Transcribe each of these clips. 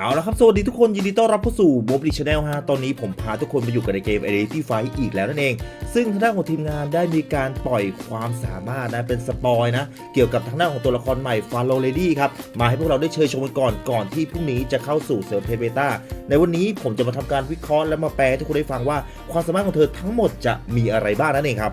เอาละครับ สวัสดีทุกคน ยินดีต้อนรับเข้าสู่โมบิชแนลฮะตอนนี้ผมพาทุกคนไปอยู่กันในเกม Identity Fight อีกแล้วนั่นเอง ซึ่งทางด้านของทีมงานได้มีการปล่อยความสามารถนะเป็นสปอยนะ เกี่ยวกับทางด้านของตัวละครใหม่ฟาโ o เลดี้ครับ มาให้พวกเราได้เชยชมกันก่อนก่อนที่พรุ่งนี้จะเข้าสู่เซิร์ฟเพเบต้าในวันนี้ผมจะมาทำการวิเคราะห์และมาแปลให้ทุกคนได้ฟังว่าความสามารถของเธอทั้งหมดจะมีอะไรบ้างนั่นเองครับ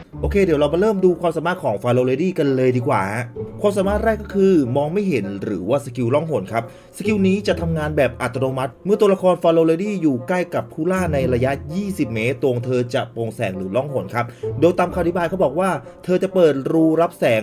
โอเค เดี๋ยวเรามาเริ่มดูความสามารถของ f a r o Lady กันเลยดีกว่าความสามารถแรกก็คือมองไม่เห็นหรือว่าสกิลล่องหนครับ สกิลนี้จะทำงานแบบอัตโนมัติ เมื่อตัวละคร f a r o Lady อยู่ใกล้กับคูล่าในระยะ 20 เมตร ตรงเธอจะโปร่งแสงหรือล่องหนครับ โดยตามคำอธิบายเขาบอกว่า เธอจะเปิดรูรับแสง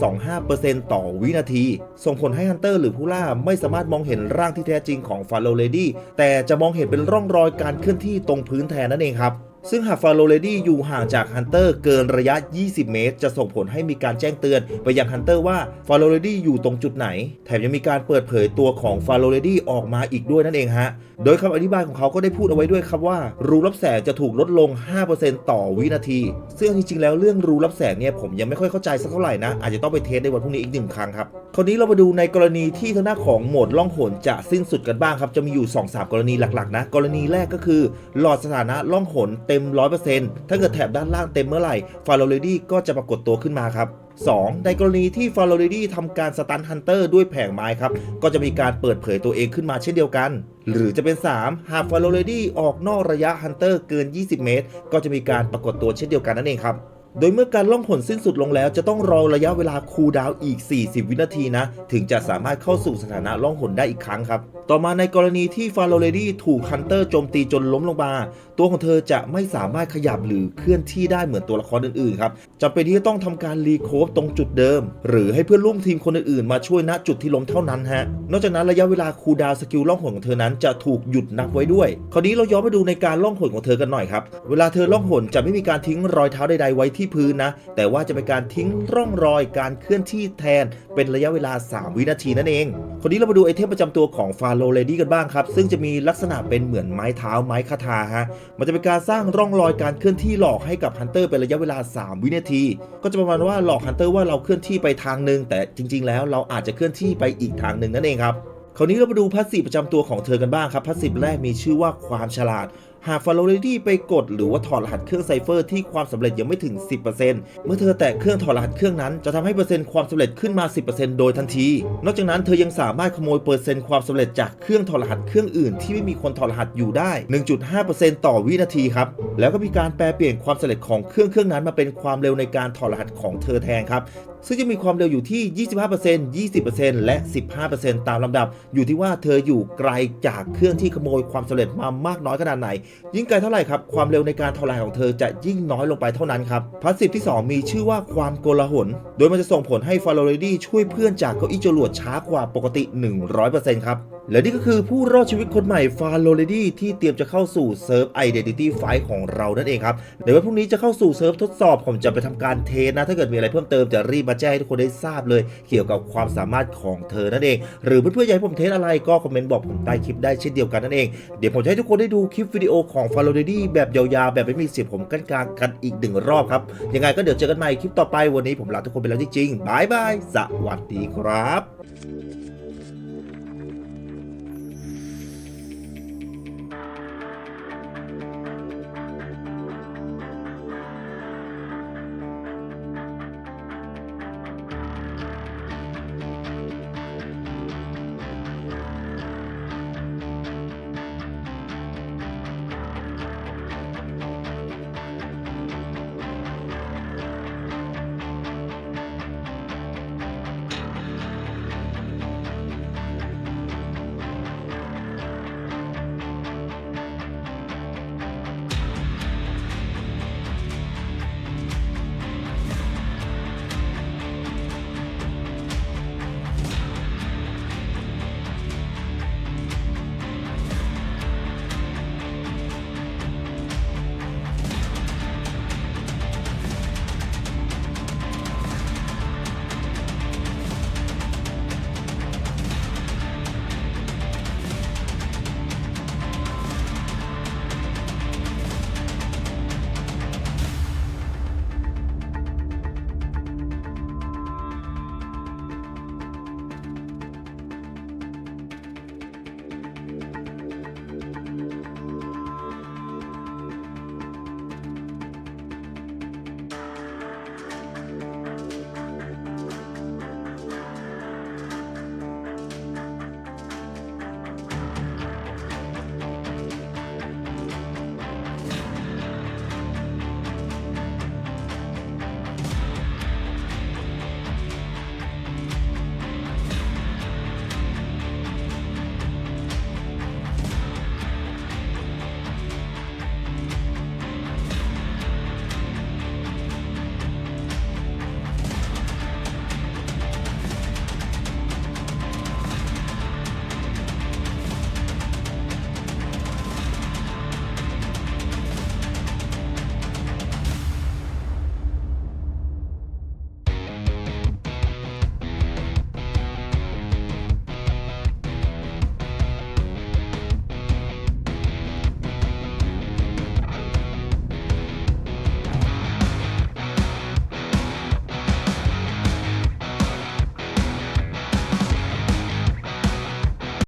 6.25%ต่อวินาที ส่งผลให้ฮันเตอร์หรือผู้ล่าไม่สามารถมองเห็นร่างที่แท้จริงของ f a r o Lady แต่จะมองเห็นเป็นร่องรอยการเคลื่อนที่ตรงพื้นแทนนั่นเองครับ ซึ่งหากฟาโรเลดี้อยู่ห่างจากฮันเตอร์เกินระยะ 20 เมตร จะส่งผลให้มีการแจ้งเตือนไปยังฮันเตอร์ว่าฟาโรเลดี้อยู่ตรงจุดไหน แถมยังมีการเปิดเผยตัวของฟาโรเลดี้ออกมาอีกด้วยนั่นเองฮะ โดยคำอธิบายของเขาก็ได้พูดเอาไว้ด้วยครับว่า รูรับแสงจะถูกลดลง 5%ต่อวินาที ซึ่งจริงๆ แล้วเรื่องรูรับแสงเนี่ยผมยังไม่ค่อยเข้าใจสักเท่าไหร่นะ อาจจะต้องไปเทสในวันพรุ่งนี้อีกหนึ่งครั้งครับ คราวนี้เรามาดูในกรณีที่ทางด้านของโหมดล่องหนจะสิ้นสุดกันบ้างครับ จะมีอยู่ 2-3 กรณีหลักๆ นะ กรณีแรกก็คือ หลอดสถานะล่องหนเต็ม 100%ถ้าเกิดแถบด้านล่างเต็มเมื่อไหร่ฟาโรเลดี้ก็จะปรากฏตัวขึ้นมาครับ 2. ในกรณีที่ฟาโรเลดี้ทำการสตันฮันเตอร์ด้วยแผงไม้ครับ ก็จะมีการเปิดเผยตัวเองขึ้นมาเช่นเดียวกัน หรือจะเป็น 3 หากฟาโรเลดี้ออกนอกระยะฮันเตอร์เกิน 20 เมตร ก็จะมีการปรากฏตัวเช่นเดียวกันนั่นเองครับ โดยเมื่อการล่องหนสิ้นสุดลงแล้ว จะต้องรอระยะเวลาคูลดาวอีก 40 วินาทีนะ ถึงจะสามารถเข้าสู่สถานะล่องหนได้อีกครั้งครับ ต่อมาในกรณีที่ฟาโรเลดี้ถูกฮันเตอร์โจมตีจนล้มลงมา ตัวของเธอจะไม่สามารถขยับหรือเคลื่อนที่ได้เหมือนตัวละครอื่นๆครับจำเป็นที่จะต้องทำการรีโคฟตรงจุดเดิม หรือให้เพื่อนร่วมทีมคนอื่นๆมาช่วยณจุดที่ล้มเท่านั้นฮะนอกจากนั้นระยะเวลาคูลดาวสกิลล่องหนของเธอนั้นจะถูกหยุดนับไว้ด้วย คราวนี้เราย้อนมาดูในการล่องหนของเธอกันหน่อยครับเวลาเธอล่องหนจะไม่มีการทิ้งรอยเท้าใดๆไว้ทพื้นนะ แต่ว่าจะเป็นการทิ้งร่องรอยการเคลื่อนที่แทนเป็นระยะเวลา 3 วินาทีนั่นเองคราวนี้เรามาดูไอเทมประจำตัวของฟาโ o เลดี้กันบ้างครับ ซึ่งจะมีลักษณะเป็นเหมือนไม้เท้าไม้คาถาฮะ มันจะเป็นการสร้างร่องรอยการเคลื่อนที่หลอกให้กับฮันเตอร์เป็นระยะเวลา 3 วินาที ก็จะประมาณว่าหลอกฮันเตอร์ว่าเราเคลื่อนที่ไปทางหนึ่งแต่จริง ๆ แล้วเราอาจจะเคลื่อนที่ไปอีกทางหนึ่งนั่นเองครับคราวนี้เรามาดูพัสซีฟประจำตัวของเธอกันบ้างครับพัสซีฟแรกมีชื่อว่าความฉลาด หากฟาโรเลดี้ไปกดหรือว่าถอดรหัสเครื่องไซเฟอร์ที่ความสำเร็จยังไม่ถึง 10%เมื่อเธอแตะเครื่องถอดรหัสเครื่องนั้นจะทำให้เปอร์เซ็นต์ความสำเร็จขึ้นมา 10%โดยทันที นอกจากนั้นเธอยังสามารถขโมยเปอร์เซ็นต์ความสำเร็จจากเครื่องถอดรหัสเครื่องอื่นที่ไม่มีคนถอดรหัสอยู่ได้ 1.5%ต่อวินาทีครับ แล้วก็มีการแปลเปลี่ยนความสำเร็จของเครื่องเครื่องนั้นมาเป็นความเร็วในการถอดรหัสของเธอแทนครับซึ่งจะมีความเร็วอยู่ที่ 25% 20%และ 15%ตามลำดับ อยู่ที่ว่าเธออยู่ไกลจากเครื่องที่ขโมยความสำเร็จมามากน้อยขนาดไหน ยิ่งไกลเท่าไหร่ครับ ความเร็วในการทลายของเธอจะยิ่งน้อยลงไปเท่านั้นครับพาสซีฟที่ 2 มีชื่อว่าความโกลาหล โดยมันจะส่งผลให้ฟาโรเรดี้ช่วยเพื่อนจากเก้าอี้จรวดช้ากว่าปกติ 100%ครับ และนี่ก็คือผู้รอดชีวิตคนใหม่ฟาโรเลดี้ที่เตรียมจะเข้าสู่เซิร์ฟ Identity Fight ของเรานั่นเองครับเดี๋ยววันพรุ่งนี้จะเข้าสู่เซิร์ฟทดสอบผมจะไปทำการเทสนะ ถ้าเกิดมีอะไรเพิ่มเติมจะรีบมาแจ้งให้ทุกคนได้ทราบเลย เกี่ยวกับความสามารถของเธอนั่นเอง หรือเพื่อนๆอยากให้ผมเทสอะไรก็คอมเมนต์บอกผมใต้คลิปได้เช่นเดียวกันนั่นเองเดี๋ยวผมจะให้ทุกคนได้ดูคลิปวิดีโอของฟาโรเลดี้แบบยาวๆแบบไม่มีเสียงผมกันกลางกันอีกหนึ่งรอบครับยังไงก็เดี๋ยวเจอกันใหม่คลิปต่อไปวันนี้ผมลาทุกคนไปแล้วจริงๆบายบายสวัสดีครับ